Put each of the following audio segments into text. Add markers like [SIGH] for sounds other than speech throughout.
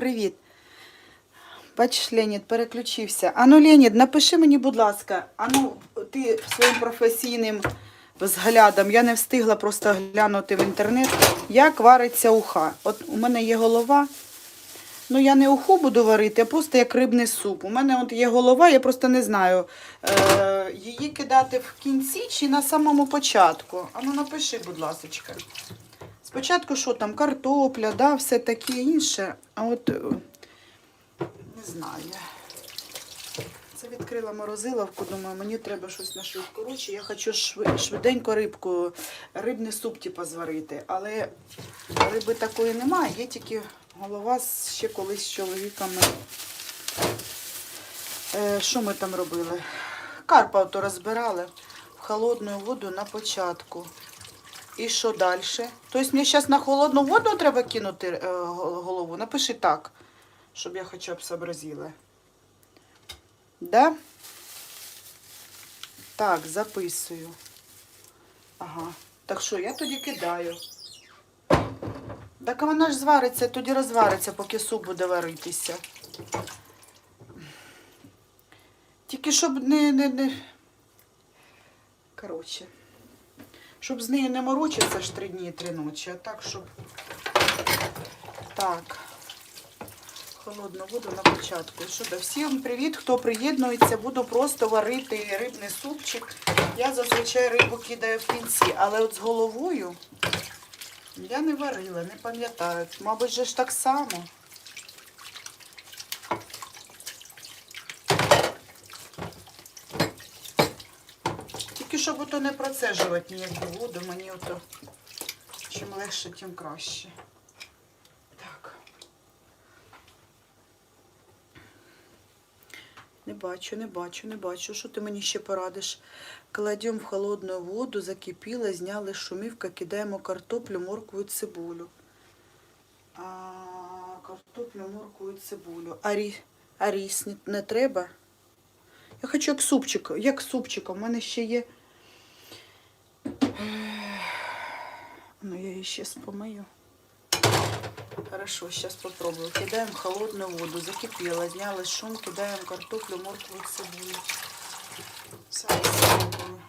привіт. Бачиш, Леонід, переключився. Ану, Леонід, напиши мені, будь ласка, ану, ти своїм професійним взглядом, я не встигла просто глянути в інтернет, як вариться уха. От у мене є голова. Ну, я не уху буду варити, а просто як рибний суп. У мене от є голова, я просто не знаю, е, її кидати в кінці чи на самому початку. Ану, напиши, будь ласка. Спочатку що там, картопля, да, все таке інше. А от е, не знаю. Це відкрила морозиловку, думаю, мені треба щось на швидку. Коротше, я хочу швиденько рибку, рибний суп типу, зварити. Але риби такої немає, є тільки голова ще колись з чоловіками. Е, що ми там робили? Карпа ото розбирали в холодну воду на початку. І що далі? Тобто мені зараз на холодну воду треба кинути е, голову? Напиши так, щоб я хоча б зобразила. Да? Так, записую. Ага. Так що, я тоді кидаю. Так вона ж звариться, тоді розвариться, поки суп буде варитися. Тільки щоб не. не, не... Коротше. Щоб з нею не морочитися ж три дні і три ночі, а так, щоб. Так. Холодну воду на початку. Що да, всім привіт, хто приєднується, буду просто варити рибний супчик. Я зазвичай рибу кидаю в кінці, але от з головою я не варила, не пам'ятаю. Мабуть, же ж так само. Тільки щоб ото не процежувати ніяку воду, мені ото чим легше, тим краще. Так. Не бачу, не бачу, не бачу. Що ти мені ще порадиш? Кладемо в холодну воду, закипіла, зняли шумівка, кидаємо картоплю, моркву і цибулю. А, картоплю, моркву і цибулю. А, рі, а ріс не, не треба? Я хочу як супчик, як супчиком. У мене ще є. Ну, я її ще помию. Хорошо, сейчас попробую. Кидаем холодную воду. Закипела, зняли шум, кидаем картоплю, моркву и цибулю. Спробую.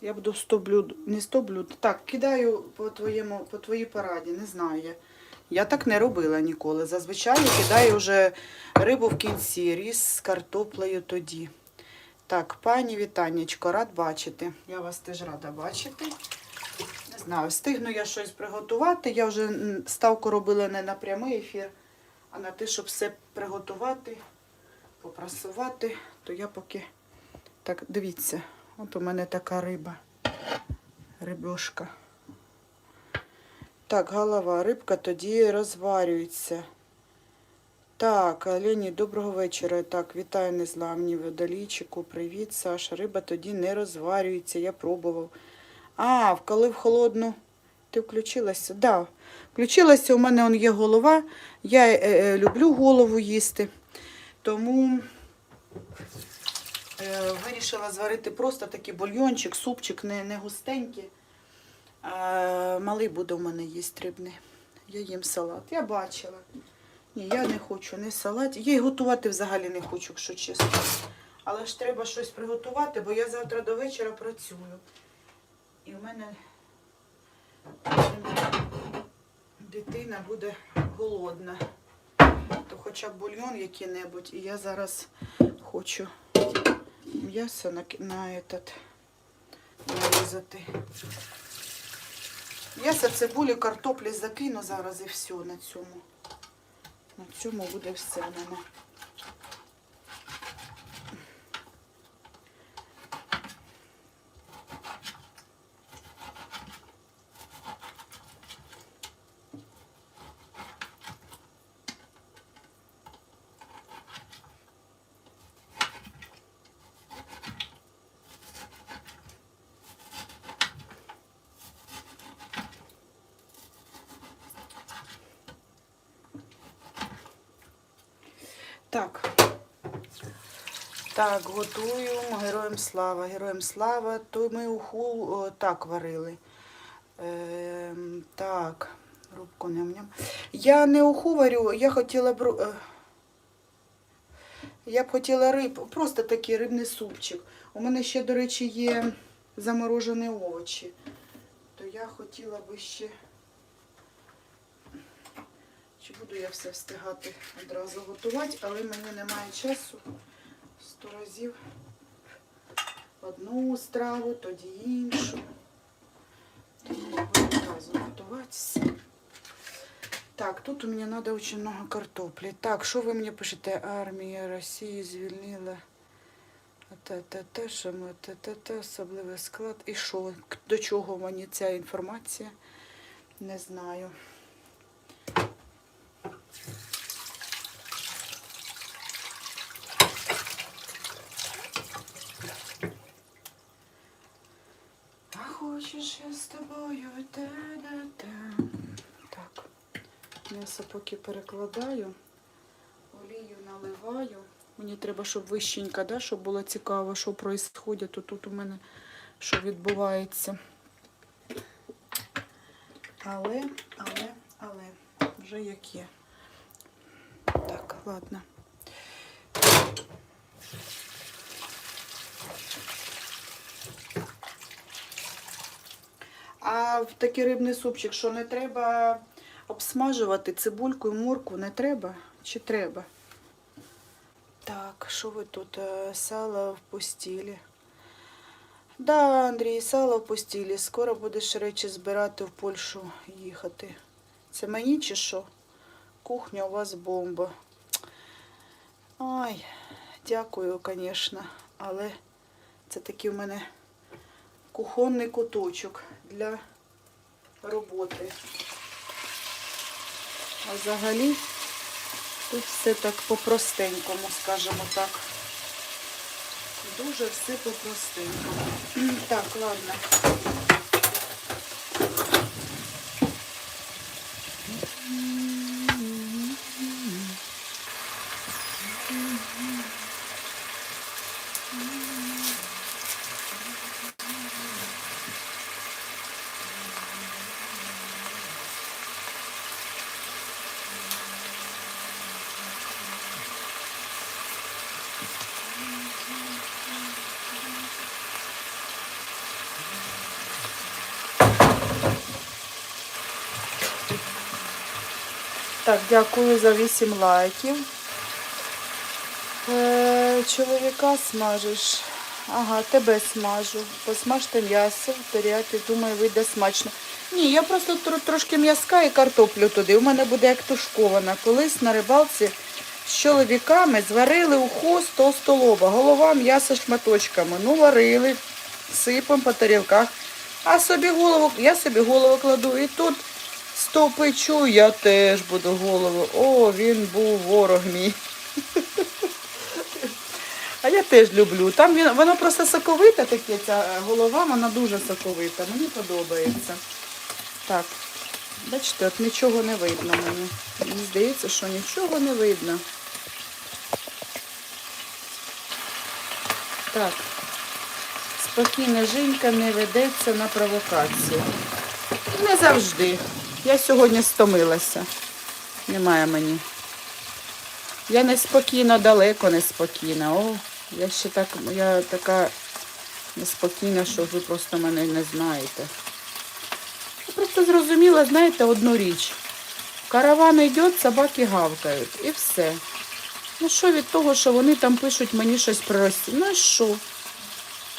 Я буду 100 блюд, не 100 блюд. Так, кидаю по твоєму, по твоїй пораді, не знаю я. Я так не робила ніколи. Зазвичай кидаю вже рибу в кінці, різ з картоплею тоді. Так, пані Вітанечко, рад бачити. Я вас теж рада бачити. Не знаю, встигну я щось приготувати. Я вже ставку робила не на прямий ефір, а на те, щоб все приготувати, попрасувати. То я поки. Так, дивіться, от у мене така риба. Рибешка. Так, голова, рибка тоді розварюється. Так, Лені, доброго вечора. Так, вітаю незламні водолійчику. Привіт, Саша. Риба тоді не розварюється, я пробував. А, коли в холодну. Ти включилася? Да. Включилася, у мене є голова. Я е, е, люблю голову їсти. Тому е, вирішила зварити просто такий бульйончик, супчик, не, не густенький. А, малий буде у мене їсти рибний. Я їм салат. Я бачила. Ні, я не хочу не салат. Я й готувати взагалі не хочу, якщо чесно. Але ж треба щось приготувати, бо я завтра до вечора працюю. І в мене дитина буде голодна. То хоча б бульйон який-небудь. І я зараз хочу м'ясо на, на этот, нарізати. М'ясо, цибулі, картоплі закину зараз і все на цьому. Цьому буде все в мене. Так. Так, готуємо. Героям слава. Героям слава. То ми уху о, так варили. Ем, так, рубку ням-ням. Я не уху варю, я хотіла б. е, Я б хотіла риб, просто такий рибний супчик. У мене ще, до речі, є заморожені овочі. То я хотіла би ще. Чи буду я все встигати одразу готувати, але мені немає часу. Сто разів одну страву, тоді іншу. Тому буду одразу готуватися. Так, тут у мене треба дуже багато картоплі. Так, що ви мені пишете? Армія Росії звільнила. Та-та-та, що ми, та-та-та, особливий склад. І що? До чого мені ця інформація? Не знаю. А хочеш я з тобою та-да-та. Так, м'ясо поки перекладаю, олію наливаю. Мені треба, щоб вищенька, да, щоб було цікаво, що відбувається тут у мене що відбувається. Але, але, але, вже як є. Так, ладно. А в такий рибний супчик, що не треба обсмажувати цибульку і морку, не треба? Чи треба? Так, що ви тут? Е, Сало в постілі. Да, Андрій, сало в постілі. Скоро будеш речі збирати в Польщу їхати. Це мені чи що? Кухня у вас бомба. Ай, дякую, звісно, але це такий в мене кухонний куточок для роботи. А взагалі тут все так по-простенькому, скажімо так. Дуже все по-простенькому. [CLEARS THROAT] Так, ладно. Так, дякую за 8 лайків. Е, чоловіка смажеш. Ага, тебе смажу. Посмажте м'ясо, вторяти, думаю, вийде смачно. Ні, я просто тр- трошки м'язка і картоплю туди. У мене буде як тушкована. Колись на рибалці з чоловіками зварили ухо 100 столова. Голова м'ясо шматочками. Ну, варили, сипом по тарілках. А собі голову, я собі голову кладу. І тут стопичу, я теж буду голову. О, він був ворог мій. А я теж люблю. Там він, воно просто соковита таке, ця голова, вона дуже соковита. Мені подобається. Так, бачите, от нічого не видно мені. Мені здається, що нічого не видно. Так. Спокійна жінка не ведеться на провокацію. Не завжди. Я сьогодні стомилася. Немає мені. Я неспокійна, далеко неспокійна. О, я ще так, я така неспокійна, що ви просто мене не знаєте. Я просто зрозуміла, знаєте, одну річ. Караван йде, собаки гавкають. І все. Ну що від того, що вони там пишуть мені щось про Росію? Ну і що?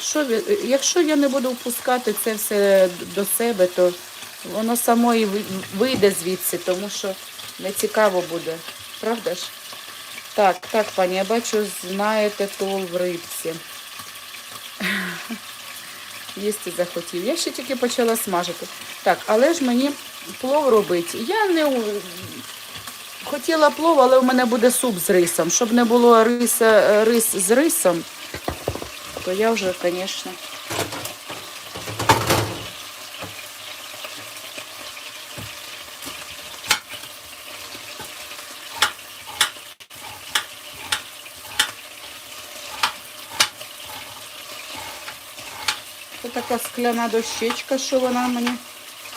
Що. Якщо я не буду впускати це все до себе, то воно само і вийде звідси, тому що не цікаво буде. Правда ж? Так, так, пані, я бачу, знаєте тол в рибці. [LAUGHS] Їсти захотів. Я ще тільки почала смажити. Так, але ж мені плов робити. Я не хотіла плов, але в мене буде суп з рисом. Щоб не було риса, рис з рисом, то я вже, звісно. Така скляна дощечка, що вона мені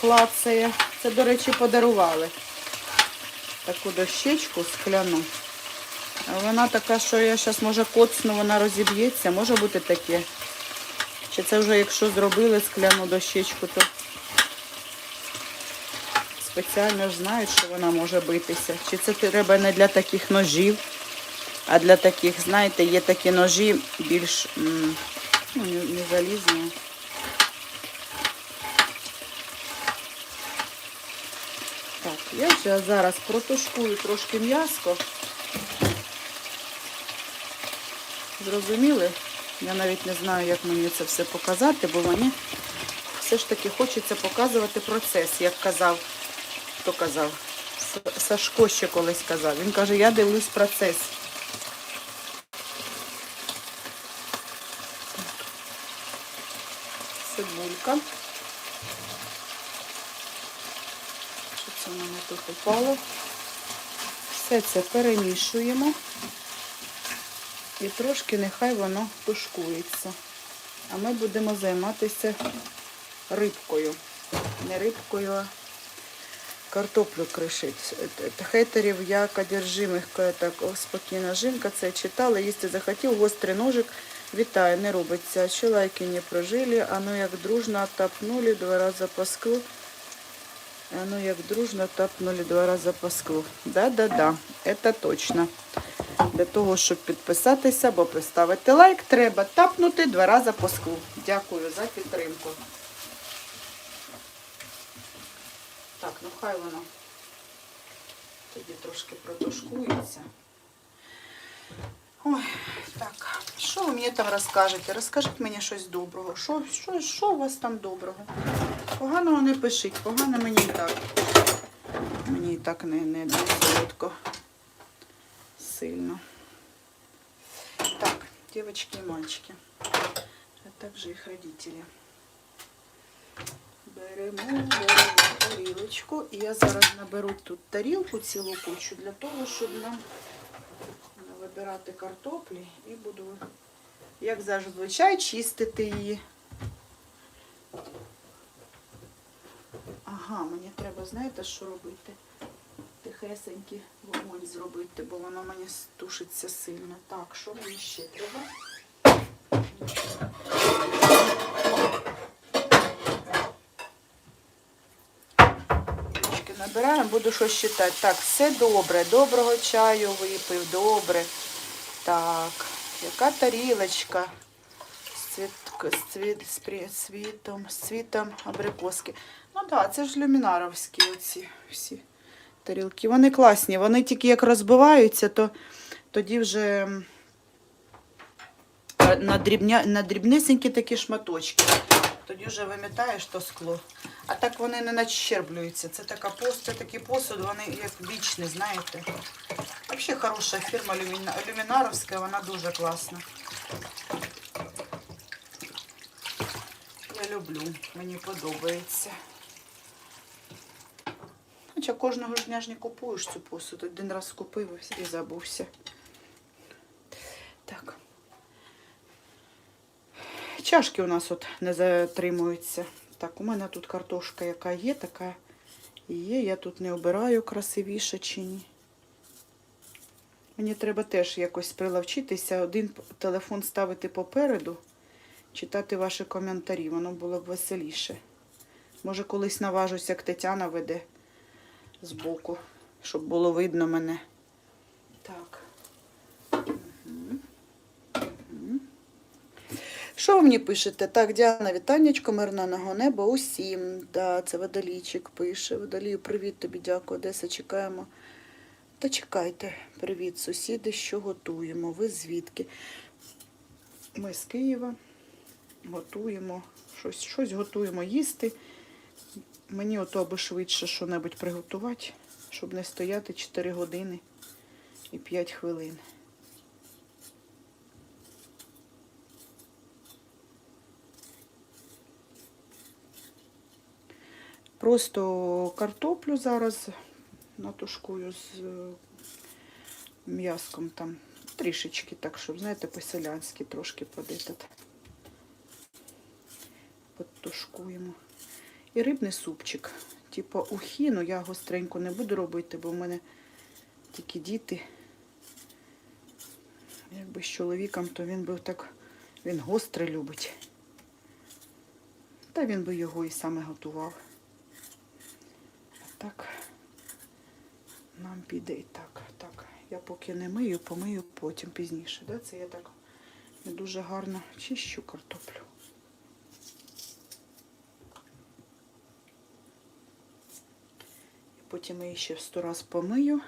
клацає. Це, до речі, подарували. Таку дощечку скляну. Вона така, що я зараз може коцну, вона розіб'ється. Може бути таке. Чи це вже якщо зробили скляну дощечку, то спеціально ж знають, що вона може битися. Чи це треба не для таких ножів, а для таких, знаєте, є такі ножі більш ну, не, не залізні. Так, я ще зараз протушкую трошки м'яско. Зрозуміли? Я навіть не знаю, як мені це все показати, бо мені все ж таки хочеться показувати процес, як казав, хто казав? Сашко ще колись казав. Він каже, я дивлюсь процес. Цибулька. Що це в мене тут упало? Все це перемішуємо. І трошки нехай воно тушкується. А ми будемо займатися рибкою. Не рибкою, а картоплю кришить. Хейтерів як одержимих, так спокійна жінка, це читала, їсти захотів, гострий ножик. Вітаю, не робиться. Ще лайки не прожили, а ну як дружно тапнули два рази по склу. А ну як дружно тапнули два рази по склу. Да-да-да, це точно. Для того, щоб підписатися або поставити лайк, треба тапнути два рази по склу. Дякую за підтримку. Так, ну хай воно тоді трошки протушкується. Ой, так, що ви мені там розкажете? Розкажіть мені щось доброго. Що, що, що у вас там доброго? Поганого не пишіть, погано мені і так. Мені і так не, не, не солодко сильно. Так, девочки и мальчики, а также их родители. Беремо, беремо тарілочку. І я зараз наберу тут тарілку цілу кучу для того, щоб нам вибирати картоплі і буду, як зазвичай, чистити її. Ага, мені треба, знаєте, що робити? Тихесенький вогонь зробити, бо воно мені тушиться сильно. Так, що мені ще треба? Набираємо, буду щось читати. Так, все добре. Доброго чаю випив, добре. Так, яка тарілочка з, цвіт, з, цвіт, з цвітом, з цвітом абрикоски. Ну так, це ж люмінаровські оці всі тарілки. Вони класні. Вони тільки як розбиваються, то тоді вже е, на, дрібня, на дрібнисенькі такі шматочки. Тоді вже вимітаєш то скло. А так вони не начерблюються. Це така пост, такий посуд, вони як вічні, знаєте. Взагалі хороша фірма Люмінаровська, вона дуже класна. Я люблю, мені подобається. Хоча кожного ж дня ж не купуєш цю посуд. Один раз купив і забувся. Так. Чашки у нас от не затримуються. Так, у мене тут картошка, яка є, така є. Я тут не обираю красивіше чи ні. Мені треба теж якось прилавчитися, один телефон ставити попереду, читати ваші коментарі, воно було б веселіше. Може, колись наважусь, як Тетяна веде збоку, щоб було видно мене. Так. Що ви мені пишете? Так, Діана, вітаннячко, мирного неба усім. Да, це водолійчик пише. Водолію, привіт тобі, дякую, Одеса, чекаємо. Та чекайте, привіт, сусіди, що готуємо? Ви звідки? Ми з Києва готуємо, щось, щось готуємо їсти. Мені ото аби швидше що-небудь приготувати, щоб не стояти 4 години і 5 хвилин. Просто картоплю зараз натушкую з е, м'яском там трішечки, так, щоб, знаєте, по-селянськи трошки подитати. потушкуємо. І рибний супчик. Типу ухі, ну я гостренько не буду робити, бо в мене тільки діти. Якби з чоловіком, то він би так, він гостре любить. Та він би його і саме готував. А так нам піде і так. Так, я поки не мию, помию потім пізніше. Да? Це я так не дуже гарно чищу картоплю. І потім я її ще сто раз помию.